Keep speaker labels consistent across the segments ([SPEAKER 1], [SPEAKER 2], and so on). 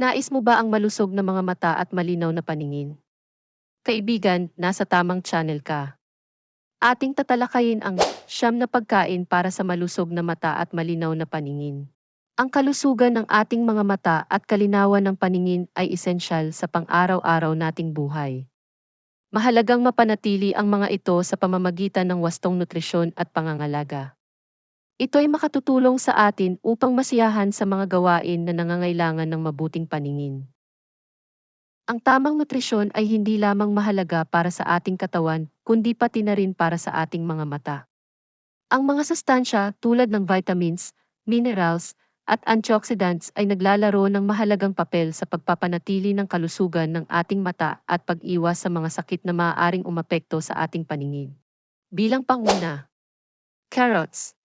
[SPEAKER 1] Nais mo ba ang malusog na mga mata at malinaw na paningin? Kaibigan, nasa tamang channel ka. Ating tatalakayin ang siyam na pagkain para sa malusog na mata at malinaw na paningin. Ang kalusugan ng ating mga mata at kalinawan ng paningin ay esensyal sa pang-araw-araw nating buhay. Mahalagang mapanatili ang mga ito sa pamamagitan ng wastong nutrisyon at pangangalaga. Ito ay makatutulong sa atin upang masiyahan sa mga gawain na nangangailangan ng mabuting paningin. Ang tamang nutrisyon ay hindi lamang mahalaga para sa ating katawan, kundi pati na rin para sa ating mga mata. Ang mga sustansya tulad ng vitamins, minerals, at antioxidants ay naglalaro ng mahalagang papel sa pagpapanatili ng kalusugan ng ating mata at pag-iwas sa mga sakit na maaaring umapekto sa ating paningin. Bilang panguna, carrots.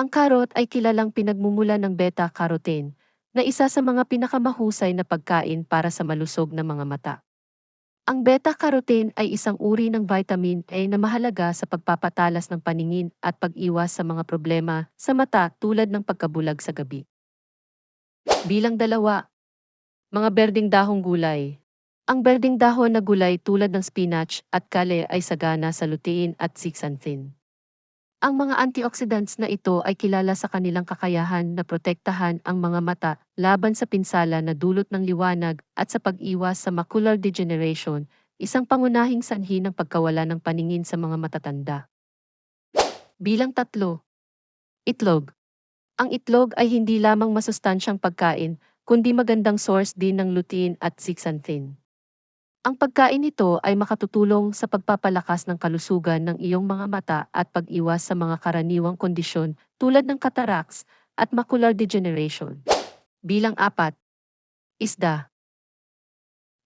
[SPEAKER 1] Ang carrot ay kilalang pinagmumula ng beta-carotene, na isa sa mga pinakamahusay na pagkain para sa malusog na mga mata. Ang beta-carotene ay isang uri ng vitamin A na mahalaga sa pagpapatalas ng paningin at pag-iwas sa mga problema sa mata tulad ng pagkabulag sa gabi. Bilang dalawa, mga berding dahong gulay. Ang berding dahon na gulay tulad ng spinach at kale ay sagana sa lutein at zeaxanthin. Ang mga antioxidants na ito ay kilala sa kanilang kakayahan na protektahan ang mga mata laban sa pinsala na dulot ng liwanag at sa pag-iwas sa macular degeneration, isang pangunahing sanhi ng pagkawala ng paningin sa mga matatanda. Bilang tatlo, itlog. Ang itlog ay hindi lamang masustansyang pagkain, kundi magandang source din ng lutein at zeaxanthin. Ang pagkain nito ay makatutulong sa pagpapalakas ng kalusugan ng iyong mga mata at pag-iwas sa mga karaniwang kondisyon tulad ng cataracts at macular degeneration. Bilang apat, isda.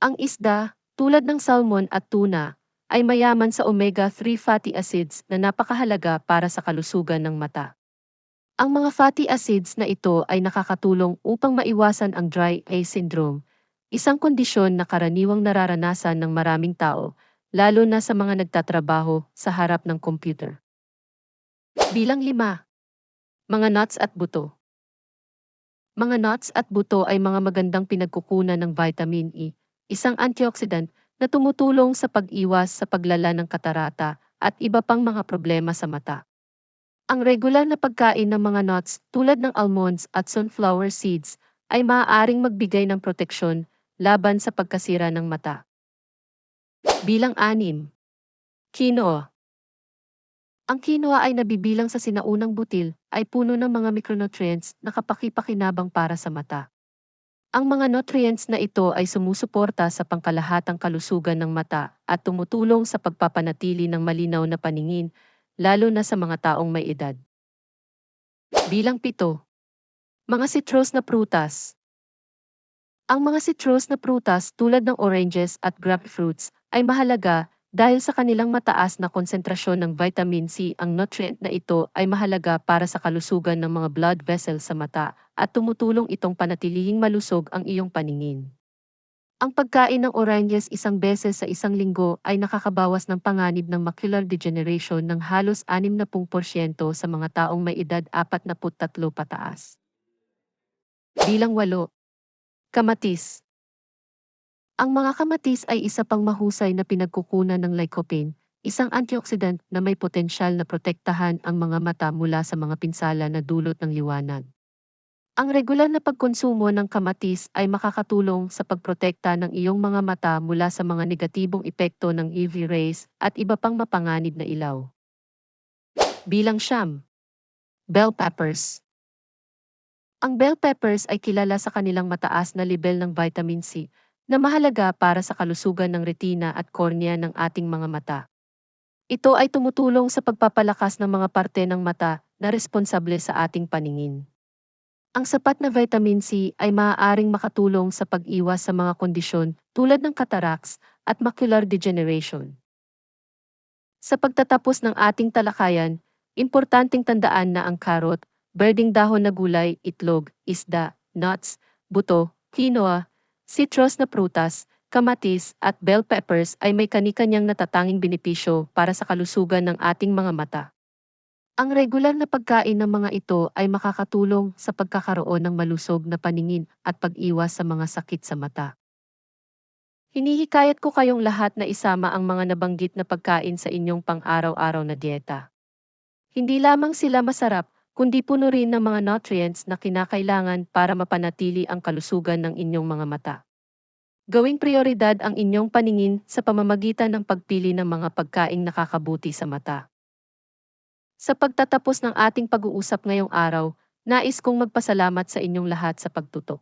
[SPEAKER 1] Ang isda, tulad ng salmon at tuna, ay mayaman sa omega-3 fatty acids na napakahalaga para sa kalusugan ng mata. Ang mga fatty acids na ito ay nakakatulong upang maiwasan ang dry eye syndrome, isang kondisyon na karaniwang nararanasan ng maraming tao, lalo na sa mga nagtatrabaho sa harap ng computer. Bilang lima, mga nuts at buto. Mga nuts at buto ay mga magandang pinagkukunan ng vitamin E, isang antioxidant na tumutulong sa pag-iwas sa paglala ng katarata at iba pang mga problema sa mata. Ang regular na pagkain ng mga nuts tulad ng almonds at sunflower seeds ay maaaring magbigay ng proteksyon laban sa pagkasira ng mata. Bilang anim. Quinoa. Ang quinoa ay nabibilang sa sinaunang butil ay puno ng mga micronutrients na kapakipakinabang para sa mata. Ang mga nutrients na ito ay sumusuporta sa pangkalahatang kalusugan ng mata at tumutulong sa pagpapanatili ng malinaw na paningin, lalo na sa mga taong may edad. Bilang pito. Mga citrus na prutas. Ang mga citrus na prutas tulad ng oranges at grapefruits ay mahalaga dahil sa kanilang mataas na konsentrasyon ng vitamin C. Ang nutrient na ito ay mahalaga para sa kalusugan ng mga blood vessels sa mata at tumutulong itong panatilihing malusog ang iyong paningin. Ang pagkain ng oranges isang beses sa isang linggo ay nakakabawas ng panganib ng macular degeneration ng halos 60% sa mga taong may edad 43 pataas. Bilang walo, Kamatis. Ang mga kamatis ay isa pang mahusay na pinagkukunan ng lycopene, isang antioxidant na may potensyal na protektahan ang mga mata mula sa mga pinsala na dulot ng liwanag. Ang regular na pagkonsumo ng kamatis ay makakatulong sa pagprotekta ng iyong mga mata mula sa mga negatibong epekto ng UV rays at iba pang mapanganib na ilaw. Bilang siyam, bell peppers. Ang bell peppers ay kilala sa kanilang mataas na level ng vitamin C, na mahalaga para sa kalusugan ng retina at kornea ng ating mga mata. Ito ay tumutulong sa pagpapalakas ng mga parte ng mata na responsable sa ating paningin. Ang sapat na vitamin C ay maaaring makatulong sa pag-iwas sa mga kondisyon tulad ng cataracts at macular degeneration. Sa pagtatapos ng ating talakayan, importanteng tandaan na ang karot, berding dahon na gulay, itlog, isda, nuts, buto, quinoa, citrus na prutas, kamatis at bell peppers ay may kanikanyang natatanging benepisyo para sa kalusugan ng ating mga mata. Ang regular na pagkain ng mga ito ay makakatulong sa pagkakaroon ng malusog na paningin at pag-iwas sa mga sakit sa mata. Hinihikayat ko kayong lahat na isama ang mga nabanggit na pagkain sa inyong pang-araw-araw na dieta. Hindi lamang sila masarap, kundi puno rin ng mga nutrients na kinakailangan para mapanatili ang kalusugan ng inyong mga mata. Gawing prioridad ang inyong paningin sa pamamagitan ng pagpili ng mga pagkaing nakakabuti sa mata. Sa pagtatapos ng ating pag-uusap ngayong araw, nais kong magpasalamat sa inyong lahat sa pagtutok.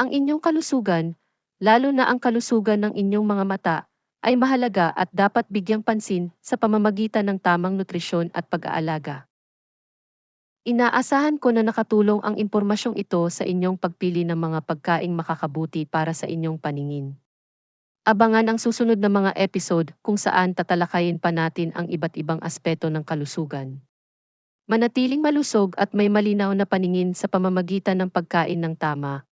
[SPEAKER 1] Ang inyong kalusugan, lalo na ang kalusugan ng inyong mga mata, ay mahalaga at dapat bigyang pansin sa pamamagitan ng tamang nutrisyon at pag-aalaga. Inaasahan ko na nakatulong ang impormasyong ito sa inyong pagpili ng mga pagkaing makakabuti para sa inyong paningin. Abangan ang susunod na mga episode kung saan tatalakayin pa natin ang iba't ibang aspeto ng kalusugan. Manatiling malusog at may malinaw na paningin sa pamamagitan ng pagkain ng tama.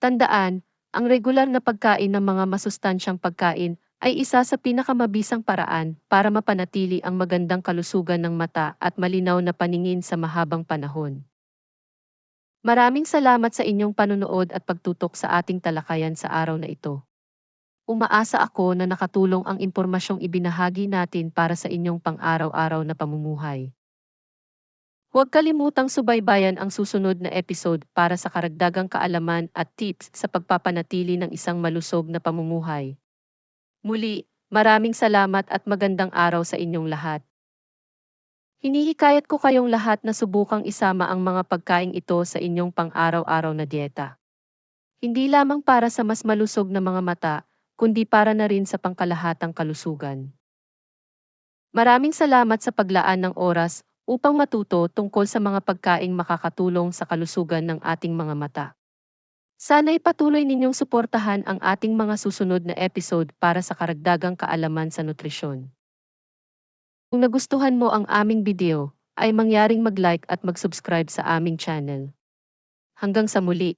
[SPEAKER 1] Tandaan, ang regular na pagkain ng mga masustansyang pagkain ay isa sa pinakamabisang paraan para mapanatili ang magandang kalusugan ng mata at malinaw na paningin sa mahabang panahon. Maraming salamat sa inyong panunood at pagtutok sa ating talakayan sa araw na ito. Umaasa ako na nakatulong ang impormasyong ibinahagi natin para sa inyong pang-araw-araw na pamumuhay. Huwag kalimutang subaybayan ang susunod na episode para sa karagdagang kaalaman at tips sa pagpapanatili ng isang malusog na pamumuhay. Muli, maraming salamat at magandang araw sa inyong lahat. Hinihikayat ko kayong lahat na subukang isama ang mga pagkaing ito sa inyong pang-araw-araw na dieta. Hindi lamang para sa mas malusog na mga mata, kundi para na rin sa pangkalahatang kalusugan. Maraming salamat sa paglaan ng oras upang matuto tungkol sa mga pagkaing makakatulong sa kalusugan ng ating mga mata. Sana'y patuloy ninyong suportahan ang ating mga susunod na episode para sa karagdagang kaalaman sa nutrisyon. Kung nagustuhan mo ang aming video, ay mangyaring mag-like at mag-subscribe sa aming channel. Hanggang sa muli.